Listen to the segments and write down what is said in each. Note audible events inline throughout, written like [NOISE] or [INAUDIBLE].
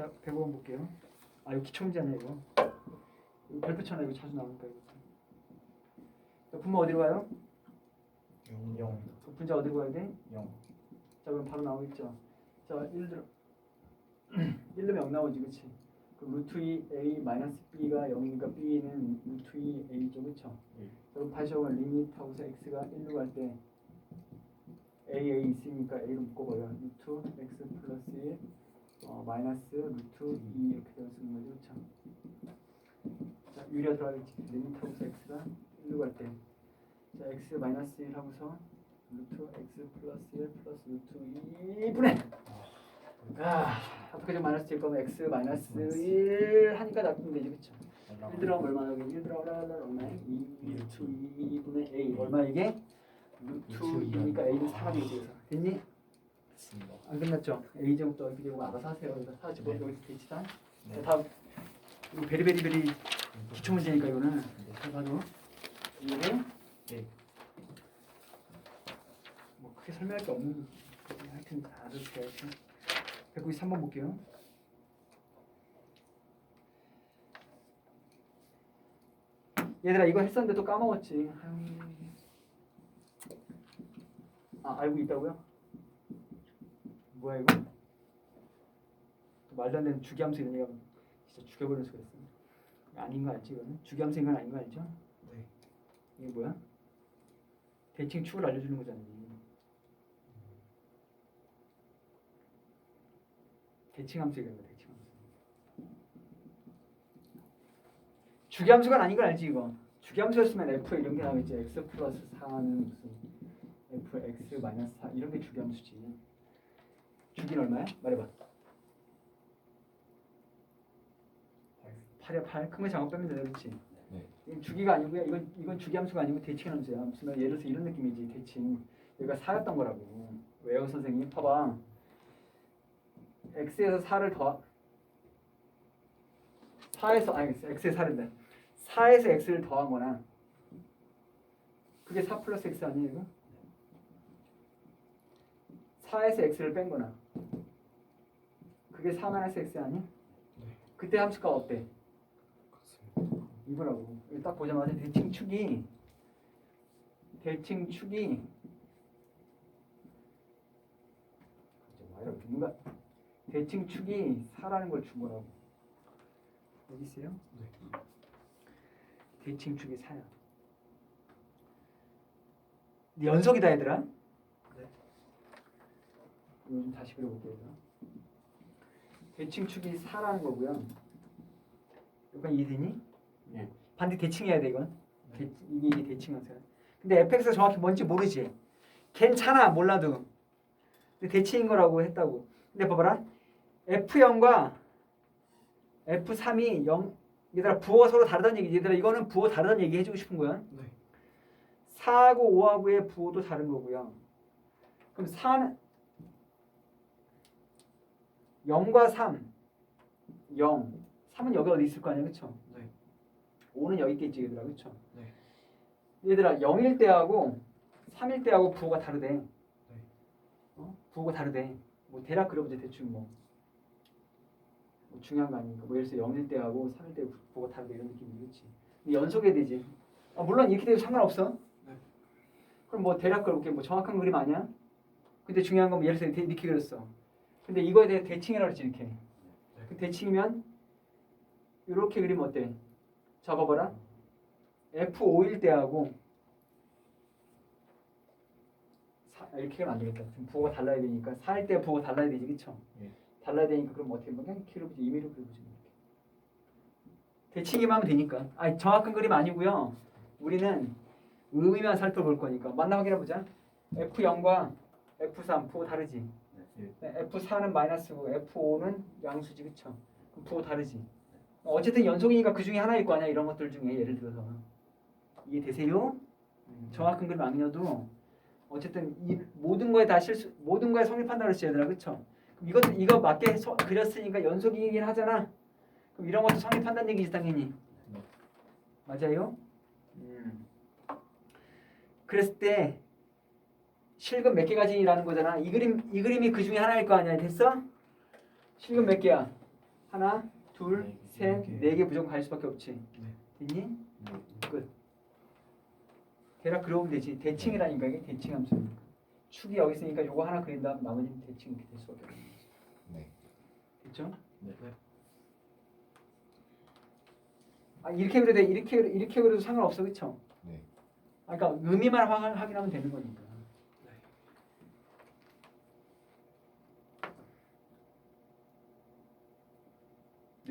자, 105번 볼게요. 아, 이거 아니야, 이거. 이거 별표잖아, 이거 자주 나오니까 이거. 자, 분모 어디로 가요? 0그 분자 어디로 가야 돼? 0 자, 그럼 바로 나오겠죠. 자, 1 들어 1 넣으면 0 나오지, 그렇지? 그럼 루트 2 a 마이너스 b가 0이니까 b는 루트 2 a죠, 그렇죠? 예. 그럼 다시 한번 리밋 하고서 x가 1로 갈 때 a a 있으니까 a로 묶어버려. 루트 x 플러스 1 어, 마이너스 루트 2 이렇게 되어 쓰는 거죠, 그렇죠? 자, 유리가 들어가겠지. 하고서 x가 1로 갈 때. 자, x 마이너스 1 하고서 루트 x 플러스 1 플러스 루트 2분의 아, 어떻게 좀 마이너스 될 거면 x 마이너스 1 하니까 나쁘면 되지, 그렇죠? 1 들어가면 얼마나 여기 1 들어가면 얼마야? 2 루트 2분의 a 얼마 이게? 루트 2니까 a는 4가 되지 그래서 됐니? 맞습니다 안 끝났죠? a 이렇게 되고 알아서 하세요 4 집어 네. 여기서 대치다 네. 자, 다음 이거 베리베리베리 기초 문제니까 이거는 잘 봐도 이게 네. 뭐 크게 설명할 게 없는 하여튼 다 알아주세요 193번 볼게요 얘들아 이거 했었는데 또 까먹었지. 아 알고 있다고요? 뭐야 이거? 또 말도 안 되는 주기함수 이런 얘가 진짜 죽여버릴 수가 있어 아닌 거 알지 이거는? 주기함수 이건 아닌 거 알죠? 네. 이게 뭐야? 대칭 축을 알려주는 거잖아. 대칭함수 이런 거 대칭함수. 주기함수가 아닌 걸 알지 이거. 주기함수였으면 f 이런 게 나오겠지. x 플러스 4는 무슨 f x 마이너스 4 이런 게 주기함수지. 주기는 얼마야? 말해봐. 8이야 8. 큰거 작업 빼면 되네 그렇지? 네. 이건 주기가 아니고요. 이건 이건 주기 함수가 아니고 대칭 함수야. 무슨 말 예를 들어서 이런 느낌이지. 대칭. 여기가 4였던 거라고. 왜요 선생님? 봐봐. x에서 4를 더 4에서 아니 x에 4를 4에서 x를 더한 거나 그게 4 플러스 x 아니에요 이거? 4에서 x를 뺀 거나 그게 4 마이너스 x 아니? 네. 그때 함수가 어때? 이거라고. 이거 딱 보자마자 대칭 축이 대칭 축이 뭔가 대칭 축이 4라는 걸 준 거라고. 여기 있어요? 네. 대칭 축이 4야. 연속이다 얘들아. 네. 이거 좀 다시 그려볼게요. 대칭축이 4라는 거고요. 이건 이해되니? 네. 반대 대칭해야 돼 이건. 대, 이게 이게 대칭함수야. 근데 fx가 정확히 뭔지 모르지. 괜찮아 몰라도. 근데 대칭인 거라고 했다고. 근데 봐봐라. f0과 f3이 0 얘들아 부호가 서로 다르다는 얘기지. 얘들아 이거는 부호 다르다는 얘기 해주고 싶은 거야. 네. 4하고 5하고의 부호도 다른 거고요. 그럼 4는 0과 3 0 3은 여기 어디 있을 거 아니야 그쵸? 네. 5는 여기 있겠지 얘들아 그쵸? 네. 얘들아 0일 때하고 3일 때하고 부호가 다르대 어? 부호가 다르대 뭐 대략 그려보자 대충 뭐, 뭐 중요한 거 아니니까 뭐 예를 들어서 0일 때하고 3일 때 부호가 다르다 이런 느낌이겠지 연속해야 되지 아, 물론 이렇게 돼도 상관없어 네. 그럼 뭐 대략 그려볼게 뭐 정확한 그림 아니야? 근데 중요한 건 예를 들어서 이렇게 그렸어 근데 이거에 대해 대칭이라고 그랬지 이렇게 그 대칭이면 이렇게 그리면 어때? 잡아봐라. F5일 때하고 사- 이렇게 하면 안 되겠다. 지금 부호가 달라야 되니까 4일 때 부호가 달라야 되지, 그쵸? 예. 달라야 되니까 그럼 어떻게 보면 그냥 키로보지 2미로 그려보지. 이렇게. 대칭이만 하면 되니까. 아니 정확한 그림 아니고요. 우리는 의미만 살펴볼 거니까 만나 확인해 보자. F0과 F3 부호 다르지. 네. 네, F4는 마이너스고 F5는 양수지 그쵸? 그럼 부호 다르지. 어쨌든 연속이니까 그 중에 하나일 거 아니야 이런 것들 중에 예를 들어서 이해되세요? 정확한 그림 아니어도 어쨌든 이 모든 거에 다 실수 모든 거에 성립한다 그랬지 얘들아 그쵸? 그럼 이것도 이거 맞게 서, 그렸으니까 연속이긴 하잖아. 그럼 이런 것도 성립한다는 얘기지 당연히. 네. 맞아요? 음. 그랬을 때 실금 몇 개가 지라는 거잖아. 이 그림 이 그림이 그 중에 하나일 거 아니야. 됐어? 실금 몇 개야? 하나, 둘, 네, 셋, 네 개. 무조건 갈 수밖에 없지. 네. 됐니? 네. 대략 그려보면 되지. 대칭이라니까 이게 대칭 함수니까. 축이 여기 있으니까 요거 하나 그린 다음 나머지는 대칭 이렇게 될 수밖에 없는 거지. 네. 됐죠? 네. 네. 아 이렇게 그려도 돼. 이렇게 이렇게 그려도 상관없어, 그렇죠? 네. 아, 그러니까 의미만 확- 확인하면 되는 거니까. 네,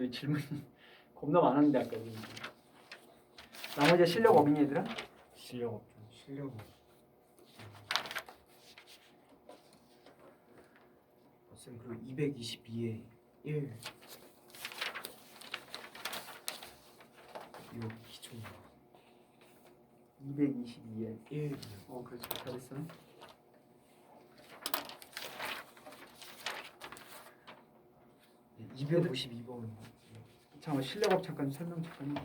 질문이 [LAUGHS] 겁나 많았는데 아까. 나머지 실력 어민이 얘들아? 실력 없죠. 실력은. 아, 쌤 그리고 222에 1. 이거 기초인가? 222에 1. 어 그렇죠 잘했어 252번. 잠깐만 실력업 잠깐 설명 잠깐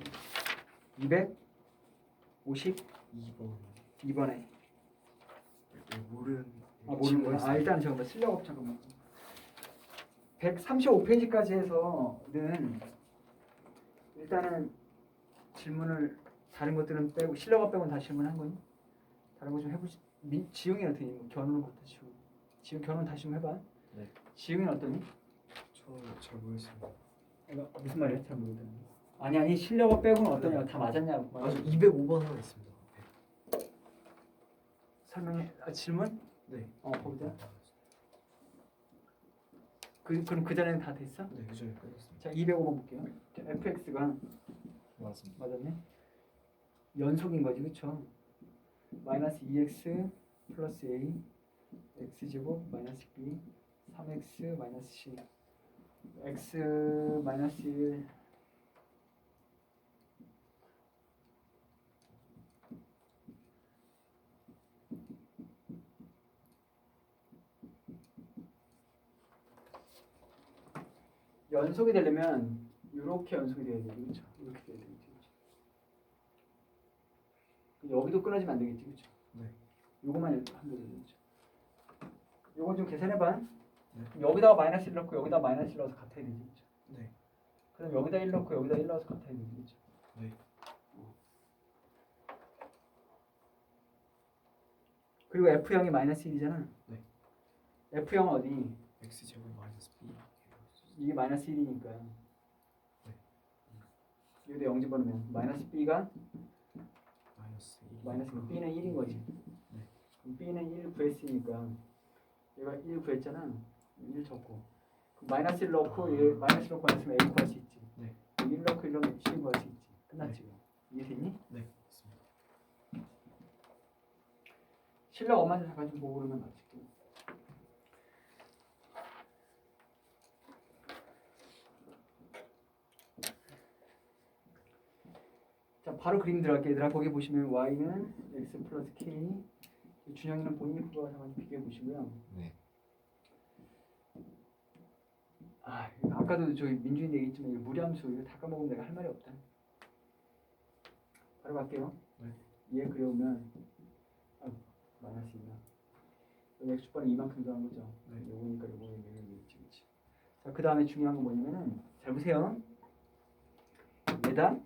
252번에 2번. 모르는. 아 모르는 거야? 아 일단 잠깐만 실력업 잠깐만 135페이지까지 해서는 일단은 질문을 다른 것들은 빼고 실력업 빼고는 다 질문한 거니? 다른 거 좀 해보시 민, 지웅이 어떻게 뭐 견우부터 지웅 지웅 견우 다시 좀 해봐 네. 지웅이 어떠니? 저잘 모르겠습니다. 이거 무슨 말이야? 잘 모르겠다 아니 아니 실력업 빼고는 어떠냐 다 맞았냐고 아, 저 205번 하나 있습니다. 설명해 아, 질문? 네. 어 거기다 그, 그럼 그 전에는 다 됐어? 네, 그 전에 끝났습니다. 자 205번 볼게요 자, fx가 맞습니다. 맞았네 연속인 거지 그쵸? 마이너스 2x 플러스 a x제곱 마이너스 b 3x 마이너스 c x 마이너스 1 연속이 되려면 이렇게 연속이 돼야 되지 그렇죠? 이렇게 돼야 되겠지 그렇죠? 여기도 끊어지면 안 되겠지 그렇죠? 네. 요거만 하면 되겠죠 요거 좀 계산해봐 여기다가 마이너스 1 넣고 여기다 마이너스 1 넣어서 같아야 그렇죠? 네. 그럼 여기다 1 넣고 여기다 1 넣어서 같아야 그렇죠? 네. 그리고 F형이 마이너스 1이잖아 네. F형은 어디? x 제곱 마이너스 b. 이게 마이너스 1이니까 네. 여기다 0 집어넣으면 마이너스 B가 마이너스 1. 마이너스 B는 1인 거지. 네. 그럼 B는 1 구했으니까 얘가 1 구했잖아. 1 적고 그럼 마이너스 1 넣고 얘 마이너스 1 넣고 마이너스면 A 구할 수 있지. 네. 1 넣고 1 넣으면 C 구할 수 있지. 끝났지. 이해됐니? 네. 맞습니다. 실력 엄마한테 잠깐 좀 보고 그러면 맞을게. 자, 바로 그림 들어갈게 얘들아. 거기 보시면 y는 x 플러스 k 준영이는 본인 그거 잠깐 비교해 보시고요. 네. 아, 아까도 저기 민준이 얘기했지만 무리함수 이거 다 까먹으면 내가 할 말이 없다. 바로 갈게요. 네. 얘 그려오면 아, 마이너스 있나? 여기 x축번에 이만큼 들어간 거죠. 네. 요거니까 요거 여기 있지, 그렇지. 자, 그 다음에 중요한 건 뭐냐면은 잘 보세요. 얘다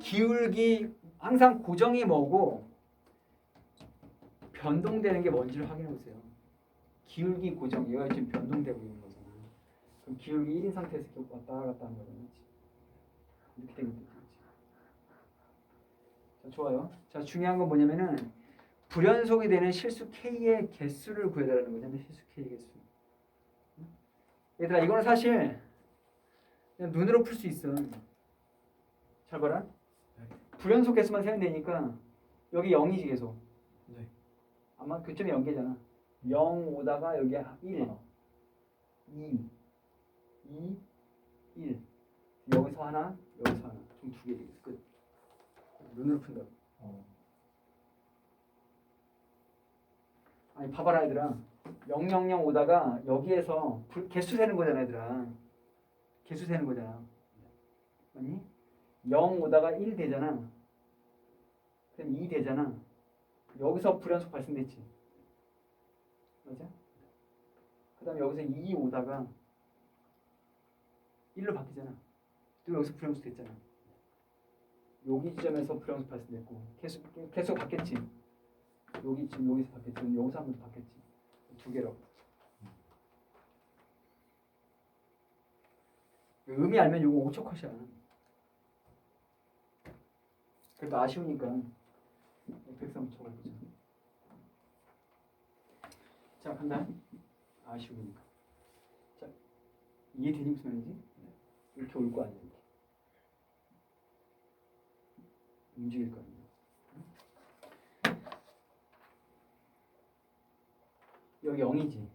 기울기 항상 고정이 뭐고 변동되는 게 뭔지를 확인해 보세요. 기울기 고정 얘가 지금 변동되고 있는 거잖아. 그럼 기울기 1인 상태에서 이렇게 왔다 갔다 하는 거잖아. 그치? 이렇게 되면 되지. 자, 좋아요. 자, 중요한 건 뭐냐면은 불연속이 되는 실수 k의 개수를 구해달라는 거잖아요. 실수 k의 개수. 응? 얘들아, 이거는 사실 그냥 눈으로 풀 수 있어. 잘 봐라. 네. 불연속 개수만 세면 되니까 여기 0이지 계속. 네. 아마 교점이 0개잖아. 0 오다가 여기 1, 2, 2, 1. 여기서 하나, 여기서 하나. 총 두 개 되겠어. 끝. 눈으로 푼다. 어. 아니 봐봐라 얘들아. 0, 0, 0 오다가 여기에서 불- 개수 세는 거잖아 얘들아. 개수 세는 거잖아. 아니? 0 오다가 1 되잖아. 그럼 2 되잖아. 여기서 불연속 발생됐지. 맞아? 그 다음에 여기서 2 오다가 1로 바뀌잖아. 또 여기서 불연수 됐잖아. 여기 지점에서 불연수 발생됐고 계속 계속 바뀌었지. 여기 지금 여기서 바뀌었지. 여기서 한번 바뀌었지. 두 개로. 의미 알면 이거 5초 컷이야. 그래도 아쉬우니까 103초 해보자. 자, 간다. 아쉬우니까. 자, 이해되니 무슨 말인지? 이렇게 올거 이렇게. 움직일 거 아니야. 여기 0이지.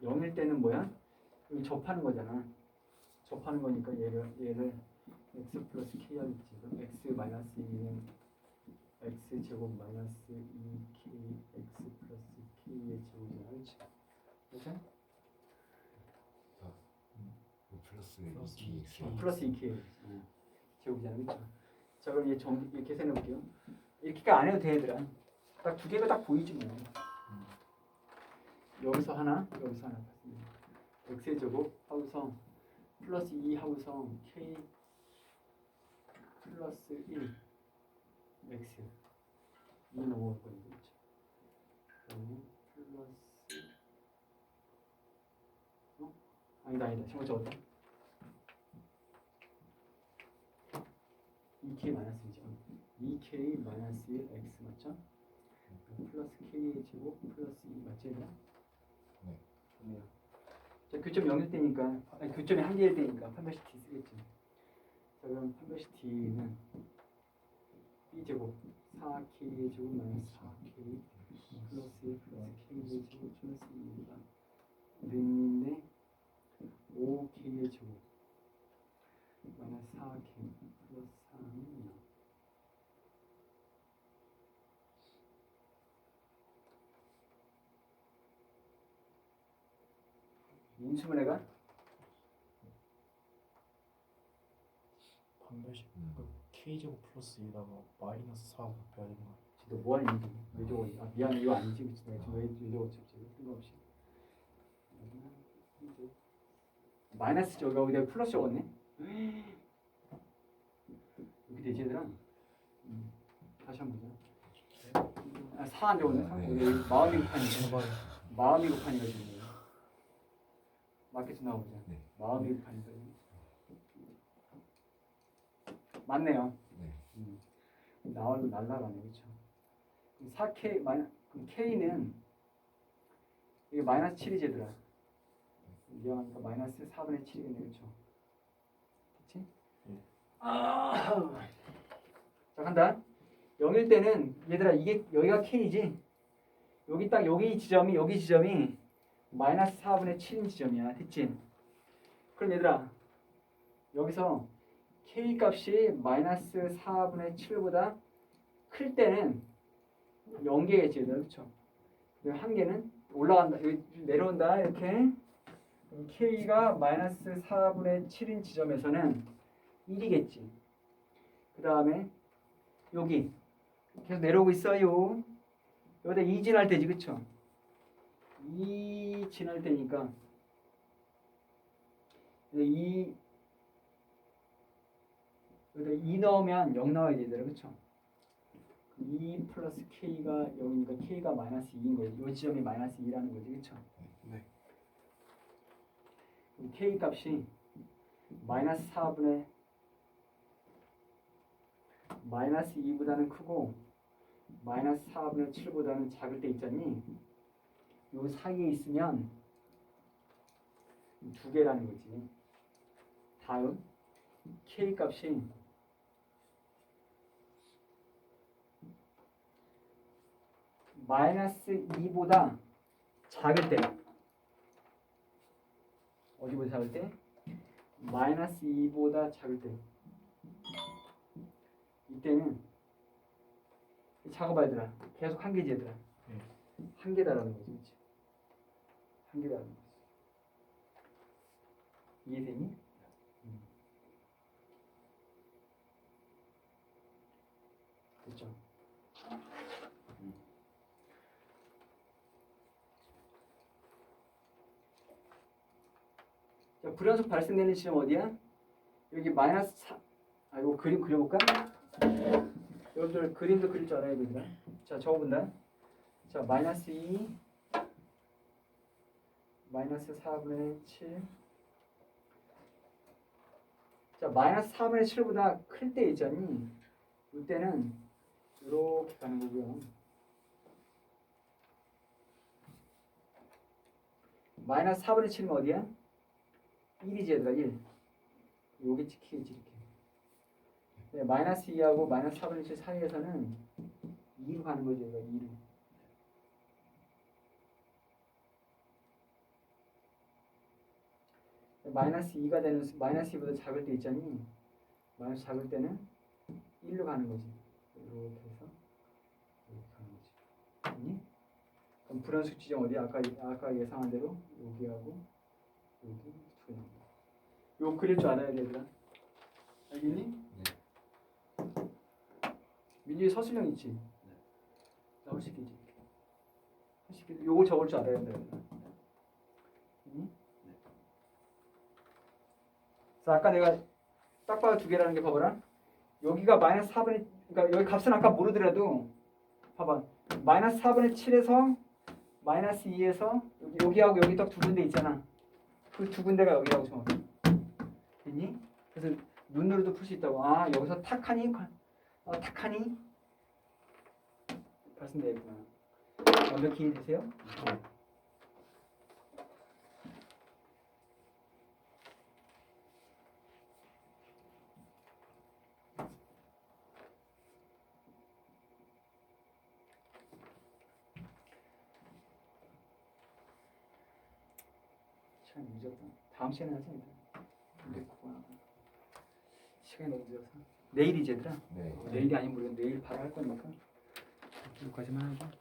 0일 때는 뭐야? 여기 접하는 거잖아. 접하는 거니까 얘를 얘를 x 플러스 k 하겠지. 그럼 x 마이너스 2는 x 제곱 마이너스 2k x 플러스 k의 제곱이잖아. 그렇지? 그렇죠? 플러스 플러스 2x 음. 플러스 2k 어, 제곱이잖아. 그렇죠? 자, 그럼 얘 정, 이렇게 계산해 볼게요. 이렇게가 안 해도 돼, 얘들아. 딱 두 개가 딱 보이지 뭐. 여기서 하나, 여기서 하나 x의 제곱 하고서 플러스 2 하고서 k 플러스 1 x 2 넘어갈 거니까 그렇죠. 플러스 어? 아니다 아니다 잘못 적었다 2k 마이너스 1이죠 2k 마이너스 1 x 맞죠? 플러스 k 제곱 플러스 2 맞지 얘들아? 네. 좋네요 자 교점 0일 때니까 아니 교점이 한 개일 때니까 판별식 t 쓰겠지 자 그럼 판별식 t는 b 제곱 4k 제곱 마이너스 4k 플러스 1 플러스 k 제곱 플러스 2가 는인데 5k의 제곱 마이너스 4k 플러스 3이 0 인수분해가 판별식 음. 그 k 제곱 플러스 2다가 마이너스 4 곱해야 되는 거 너 뭐하니 지금 왜 저거 아 미안 이거 아니지? 그치? 내가 지금 왜, 왜 저거 쳤지 뜬금없이. 마이너스 저기 여기 내가 플러스 적었네 이렇게 되지 얘들아 음, 다시 한번 보자 아 4안 적었네 사. 네. 여기 마음이 급하니까 제발 마음이 급하니까 지금 좀 나오자 네. 마음이 급하니까 맞네요 네. 음. 나와도 날라가네 그렇죠 4K 마이 그럼 K는 이게 마이너스 7이지 얘들아 미안하니까 마이너스 4분의 7이겠네 그렇죠. 아. [CLEARS THROAT] 자 간다. 0일 때는 얘들아 이게 여기가 K지. 여기 딱 여기 지점이 여기 지점이 마이너스 4분의 7인 지점이야. 됐지? 그럼 얘들아 여기서 K 값이 마이너스 4분의 7보다 클 때는 0개겠지 얘들아. 그쵸? 한 개는 올라간다. 여기 내려온다. 이렇게. K가 마이너스 4분의 7인 지점에서는 1이겠지 그 다음에 여기 계속 내려오고 있어요 여기다 2 지날 때지 그쵸? 2 지날 때니까 2 여기다 2 넣으면 0 나와야 되더라 그쵸? 2 플러스 k가 0이니까 k가 마이너스 2인 거지 이 지점이 마이너스 2라는 거지 그쵸? 네. k 값이 마이너스 4분의 마이너스 2보다는 크고 마이너스 4분의 7보다는 작을 때 있잖니? 요 사이에 있으면 두 개라는 거지. 다음 k 값이 마이너스 2보다 작을 때 어디보다 작을 때? 마이너스 2보다 작을 때 이때는 작업봐 얘들아 계속 한 개지 얘들아 네. 한 개다라는 거지 그치? 한 개다라는 거지 이해되니? 음. 됐죠? 음. 자, 불연속 발생되는 지점 어디야? 여기 마이너스 4. 아 이거 그림 그려볼까? 여러분들 그림도 그릴 줄 알아야 되더라. 자 적어본다. 자 마이너스 2 마이너스 4분의 7. 자 마이너스 4분의 7보다 클 때 있잖니. 이때는 이렇게 가는 거고요. 마이너스 4분의 7은 어디야? 1이지 얘들아 1. 여기 찍히겠지 이렇게. 네, 마이너스 2하고 마이너스 4분의 7 사이에서는 2로 가는 거죠 얘가 2로. 마이너스 2가 되는 수- 마이너스 2보다 작을 때 있잖니. 마이너스 작을 때는 1로 가는 거지. 이렇게 해서 이렇게 가는 거지. 아니? 그럼 불연속 지점 어디? 아까 아까 예상한 대로 여기하고 여기 두 나온다. 요 그릴 줄 알아야 되더라. 알겠니? 네. 민주에 서술형 있지? 나올 수 있겠지. 할수. 요거 적을 줄 알아야. 얘들아. 응? 자 아까 내가 딱 봐도 두 개라는 게 봐봐라. 여기가 마이너스 4분의 그러니까 여기 값은 아까 모르더라도 봐봐 마이너스 4분의 7에서 마이너스 2에서 여기, 여기하고 여기 딱 두 군데 있잖아. 그 두 군데가 여기라고 정확히. 됐니? 그래서 눈으로도 풀 수 있다고. 아 여기서 탁하니 어, 탁하니 말씀드렸구나. 완벽히 이해되세요? 참 늦었다. 다음 시간에 그거 시간이 너무 늦어서. 내일이지 얘들아. 네. 내일이 아니면 모르겠는데 내일 바로 할 거니까 여기까지만 하고